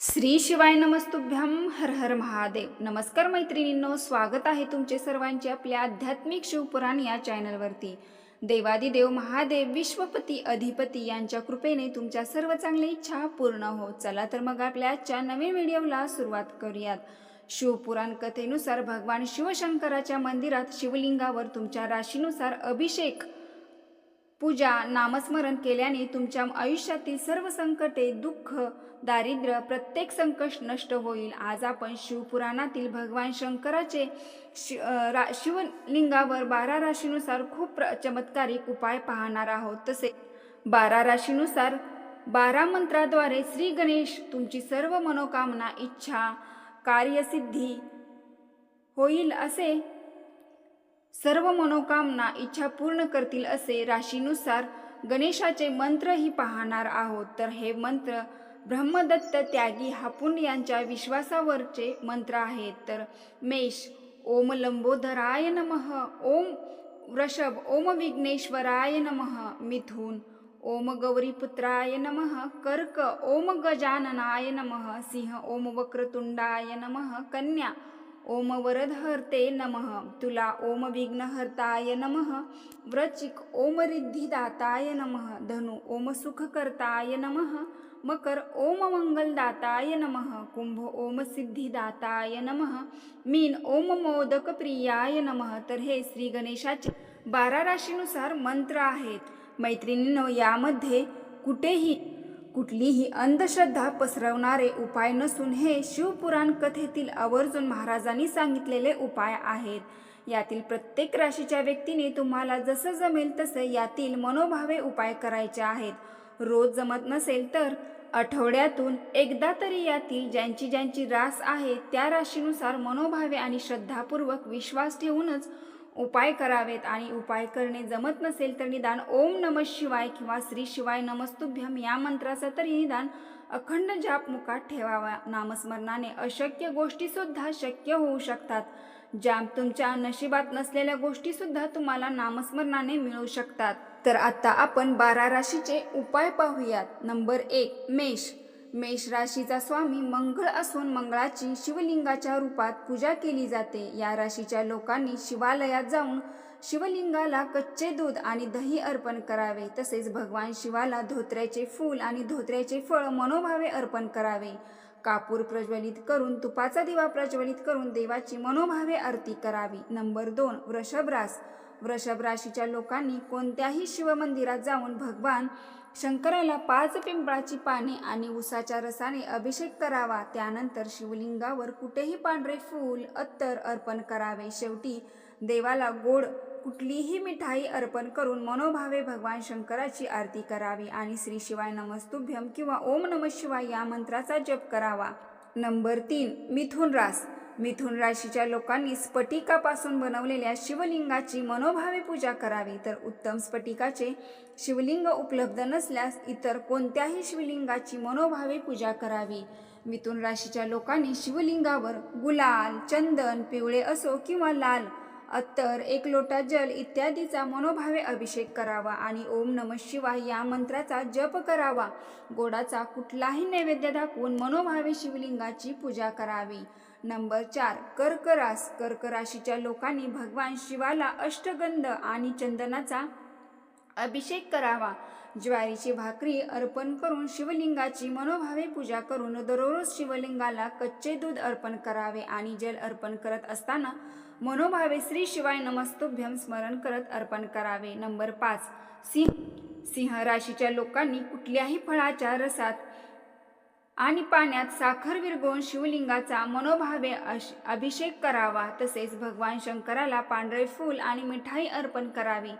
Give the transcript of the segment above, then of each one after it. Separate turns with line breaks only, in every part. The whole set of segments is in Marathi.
श्री शिवाय नमस्तुभ्यम हर हर महादेव. नमस्कार मैत्रिणींनो स्वागत आहे तुमचे सर्वांचे आपल्या आध्यात्मिक शिवपुराण या चॅनलवरती. देवादिदेव महादेव विश्वपती अधिपती यांच्या कृपेने तुमच्या सर्व चांगल्या इच्छा पूर्ण हो. चला तर मग आपल्या आजच्या नवीन व्हिडिओला सुरुवात करूयात. शिवपुराण कथेनुसार भगवान शिवशंकराच्या मंदिरात शिवलिंगावर तुमच्या राशीनुसार अभिषेक पूजा नामस्मरण केल्याने तुमच्या आयुष्यातील सर्व संकटे दुःख दारिद्र्य प्रत्येक संकट नष्ट होईल. आज आपण शिवपुराणातील भगवान शंकराचे शि रा शिवलिंगावर बारा राशीनुसार खूप प्र चमत्कारिक उपाय पाहणार आहोत. तसे बारा राशीनुसार बारा मंत्राद्वारे श्री गणेश तुमची सर्व मनोकामना इच्छा कार्यसिद्धी होईल असे सर्व मनोकामना इच्छा पूर्ण करतील असे राशीनुसार गणेशाचे मंत्रही पाहणार आहोत. तर हे मंत्र ब्रह्मदत्त त्यागी हापून यांच्या विश्वासावरचे मंत्र आहेत. तर मेष ओम लंबोधराय नमः ओम वृषभ ओम विघ्नेश्वराय नमः मिथुन ओम गौरीपुत्राय नमः कर्क ओम गजाननाय नमः सिंह ओम वक्रतुंडाय नमः कन्या ओम वरदहर्ते नमः. तुला ओम विघ्नहर्ताय नमः. व्रचिक ओम रिद्धिदाताय नमः. धनु ओम सुखकर्ताय नमः. मकर ओम मंगलदाताय नमः. कुंभ ओम सिद्धिदाताय नमः. मीन ओम मोदक प्रियाय नमः. तर हे श्री गणेशाचे बारा राशीनुसार मंत्र आहेत. मैत्रिणींनो यामध्ये कुठेही कुठलीही अंधश्रद्धा पसरवणारे उपाय नसून हे शिवपुराण कथेतील आवर्जून महाराजांनी सांगितलेले उपाय आहेत. यातील प्रत्येक राशीच्या व्यक्तीने तुम्हाला जसं जमेल तसं यातील मनोभावे उपाय करायचे आहेत. रोज जमत नसेल तर आठवड्यातून एकदा तरी यातील ज्यांची ज्यांची रास आहे त्या राशीनुसार मनोभावे आणि श्रद्धापूर्वक विश्वास ठेवूनच उपाय करावेत आणि उपाय करणे जमत नसेल तर निदान ओम नम शिवाय किंवा श्री शिवाय नमस्तुभ्यम या मंत्राचा तरी निदान अखंड जाप मुखात ठेवावा. नामस्मरणाने अशक्य गोष्टीसुद्धा शक्य होऊ शकतात. ज्या तुमच्या नशिबात नसलेल्या गोष्टीसुद्धा तुम्हाला नामस्मरणाने मिळू शकतात. तर आता आपण बारा राशीचे उपाय पाहूयात. नंबर एक मेष. मेष राशीचा स्वामी मंगळ असून मंगळाची शिवलिंगाच्या रूपात पूजा केली जाते. या राशीच्या लोकांनी शिवालयात जाऊन शिवलिंगाला कच्चे दूध आणि दही अर्पण करावे. तसेच भगवान शिवाला धोत्र्याचे फूल आणि धोत्र्याचे फळ मनोभावे अर्पण करावे. कापूर प्रज्वलित करून तुपाचा दिवा प्रज्वलित करून देवाची मनोभावे आरती करावी. नंबर दोन वृषभ रास. वृषभ राशीच्या लोकांनी कोणत्याही शिवमंदिरात जाऊन भगवान शंकराला पाच पिंपळाची पाने आणि उसाच्या रसाने अभिषेक करावा. त्यानंतर शिवलिंगावर कुठेही पांढरे फूल अत्तर अर्पण करावे. शेवटी देवाला गोड कुठलीही मिठाई अर्पण करून मनोभावे भगवान शंकराची आरती करावी आणि श्री शिवाय नमस्तुभ्यम किंवा ओम नम शिवाय या मंत्राचा जप करावा. नंबर तीन मिथुन रास. मिथुन राशीच्या लोकांनी स्फटिकापासून बनवलेल्या शिवलिंगाची मनोभावे पूजा करावी. तर उत्तम स्फटिकाचे शिवलिंग उपलब्ध नसल्यास इतर कोणत्याही शिवलिंगाची मनोभावे पूजा करावी. मिथुन राशीच्या लोकांनी शिवलिंगावर गुलाल चंदन पिवळे असो किंवा लाल अत्तर एक लोटा जल इत्यादीचा मनोभावे अभिषेक करावा आणि ओम नम शिवाय या मंत्राचा जप करावा. गोडाचा कुठलाही नैवेद्य दाखवून मनोभावे शिवलिंगाची पूजा करावी. नंबर चार कर्करास. कर्कराशीच्या लोकांनी भगवान शिवाला अष्टगंध आणि चंदनाचा अभिषेक करावा. ज्वारीची भाकरी अर्पण करून शिवलिंगाची मनोभावे पूजा करून दररोज शिवलिंगाला कच्चे दूध अर्पण करावे आणि जल अर्पण करत असताना मनोभावे श्री शिवाय नमस्तुभ्यम स्मरण करत अर्पण करावे. नंबर पाच. सिंह. सिंह राशीच्या लोकांनी कुठल्याही फळाच्या रसात आणि पाण्यात साखर विरघळून शिवलिंगाचा मनोभावे अश अभिषेक करावा. तसेच भगवान शंकराला पांढरे फूल आणि मिठाई अर्पण करावी.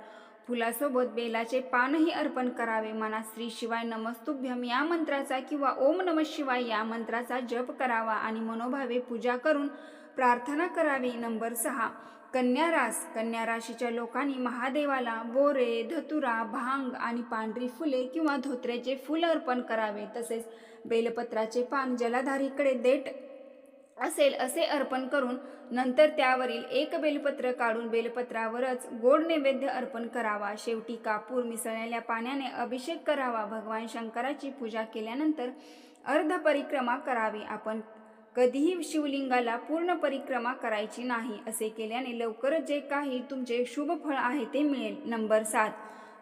फुलासोबत बेलाचे पानही अर्पण करावे. मनात श्री शिवाय नमस्तुभ्यम या मंत्राचा किंवा ओम नम शिवाय या मंत्राचा जप करावा आणि मनोभावे पूजा करून प्रार्थना करावी. नंबर सहा. कन्या रास. कन्या राशीच्या लोकांनी महादेवाला बोरे धतुरा भांग आणि पांढरी फुले किंवा धोत्र्याचे फूल अर्पण करावे. तसेच बेलपत्राचे पान जलाधारीकडे देठ असेल असे अर्पण करून नंतर त्यावरील एक बेलपत्र काढून बेलपत्रावरच गोड नैवेद्य अर्पण करावा. शेवटी कापूर मिसळलेल्या पाण्याने अभिषेक करावा. भगवान शंकराची पूजा केल्यानंतर अर्ध परिक्रमा करावी. आपण कधीही शिवलिंगाला पूर्ण परिक्रमा करायची नाही असे केल्याने लवकरच जे काही तुमचे शुभ फळ आहे ते मिळेल. नंबर सात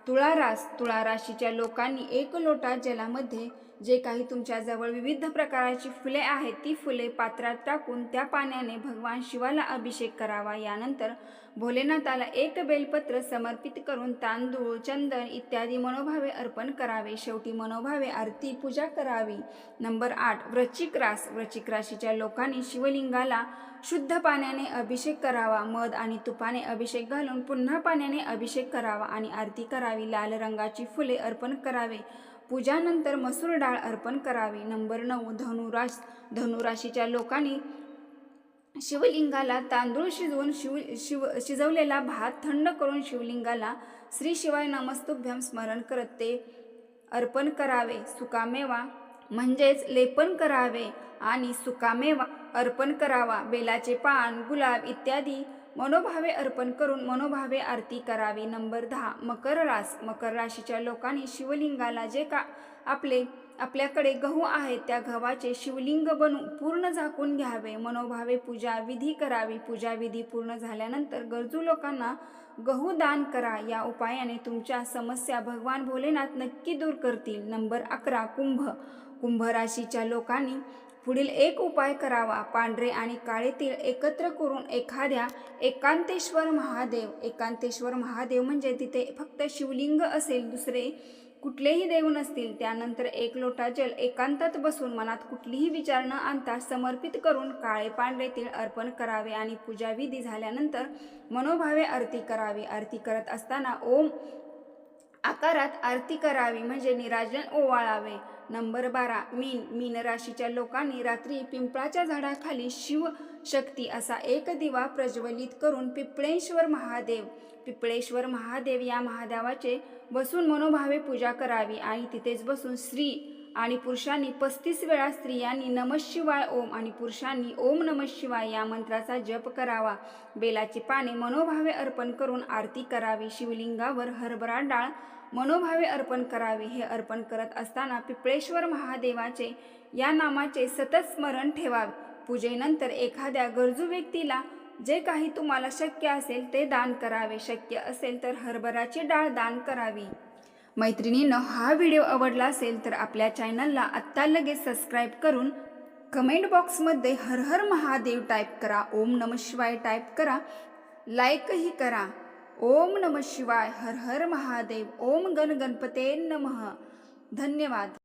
तुळारास. तुळाराशीच्या लोकांनी एक लोटा जलामध्ये जे काही तुमच्याजवळ विविध प्रकारची फुले आहेत ती फुले पात्रात टाकून त्या पाण्याने भगवान शिवाला अभिषेक करावा. यानंतर भोलेनाथाला एक बेलपत्र समर्पित करून तांदूळ चंदन इत्यादी मनोभावे अर्पण करावे. शेवटी मनोभावे आरती पूजा करावी. नंबर आठ व्रचिक रास. व्रचिक राशीच्या लोकांनी शिवलिंगाला शुद्ध पाण्याने अभिषेक करावा. मध आणि तुपाने अभिषेक घालून पुन्हा पाण्याने अभिषेक करावा आणि आरती करावी. लाल रंगाची फुले अर्पण करावे. पूजानंतर मसूर डाळ अर्पण करावी. नंबर नऊ धनुराश धनुराशीच्या लोकांनी शिवलिंगाला तांदूळ शिजवून शिव शिव शिजवलेला भात थंड करून शिवलिंगाला श्री शिवाय नमस्तुभ्यम स्मरण करत ते अर्पण करावे. सुकामेवा म्हणजेच लेपन करावे आणि सुकामेवा अर्पण करावा. बेलाचे पान गुलाब इत्यादी मनोभावे अर्पण करून मनोभावे आरती करावी. नंबर दहा मकर रास. मकर राशीच्या लोकांनी शिवलिंगाला जे का आपले आपल्याकडे गहू आहेत त्या गव्हाचे शिवलिंग बनवून पूर्ण झाकून घ्यावे. मनोभावे पूजा विधी करावी. पूजा विधी पूर्ण झाल्यानंतर गरजू लोकांना गहू दान करा. या उपायाने तुमच्या समस्या भगवान भोलेनाथ नक्की दूर करतील. नंबर अकरा कुंभ. कुंभ राशीच्या लोकांनी पुढील एक उपाय करावा. पांढरे आणि काळे तीळ एकत्र करून एखाद्या एकांतेश्वर महादेव. एकांतेश्वर महादेव म्हणजे तिथे फक्त शिवलिंग असेल दुसरे कुठलेही देव नसतील. त्यानंतर एक लोटा जल एकांतात बसून मनात कुठलीही विचार न आणता समर्पित करून काळे पांढरे तीळ अर्पण करावे आणि पूजाविधी झाल्यानंतर मनोभावे आरती करावी. आरती करत असताना ओम आकारात आरती करावी म्हणजे निराजन ओवाळावे. नंबर बारा मीन मीन राशीच्या लोकांनी रात्री पिंपळाच्या झाडाखाली शिव शक्ती असा एक दिवा प्रज्वलित करून पिपळेश्वर महादेव पिपळेश्वर महादेव या महादेवाचे बसून मनोभावे पूजा करावी आणि तिथेच बसून स्त्री आणि पुरुषांनी पस्तीस वेळा स्त्रियांनी नमः शिवाय ओम आणि पुरुषांनी ओम नमः शिवाय या मंत्राचा जप करावा. बेलाची पाने मनोभावे अर्पण करून आरती करावी. शिवलिंगावर हरभरा डाळ मनोभावे अर्पण करावे हे अर्पण करत असताना पिपळेश्वर महादेवाचे या नामाचे सतत स्मरण ठेवावे. पूजेनंतर एखाद्या गरजू व्यक्तीला जे काही तुम्हाला शक्य असेल ते दान करावे. शक्य असेल तर हरभराची डाळ दान करावी. मैत्रिणीनं हा व्हिडिओ आवडला असेल तर आपल्या चॅनलला आत्ता लगेच सबस्क्राईब करून कमेंट बॉक्समध्ये हर हर महादेव टाईप करा. ओम नम शिवाय टाईप करा. लाईकही करा. ओम नम शिवाय हर हर महादेव ओम गण गणपते नमः. धन्यवाद.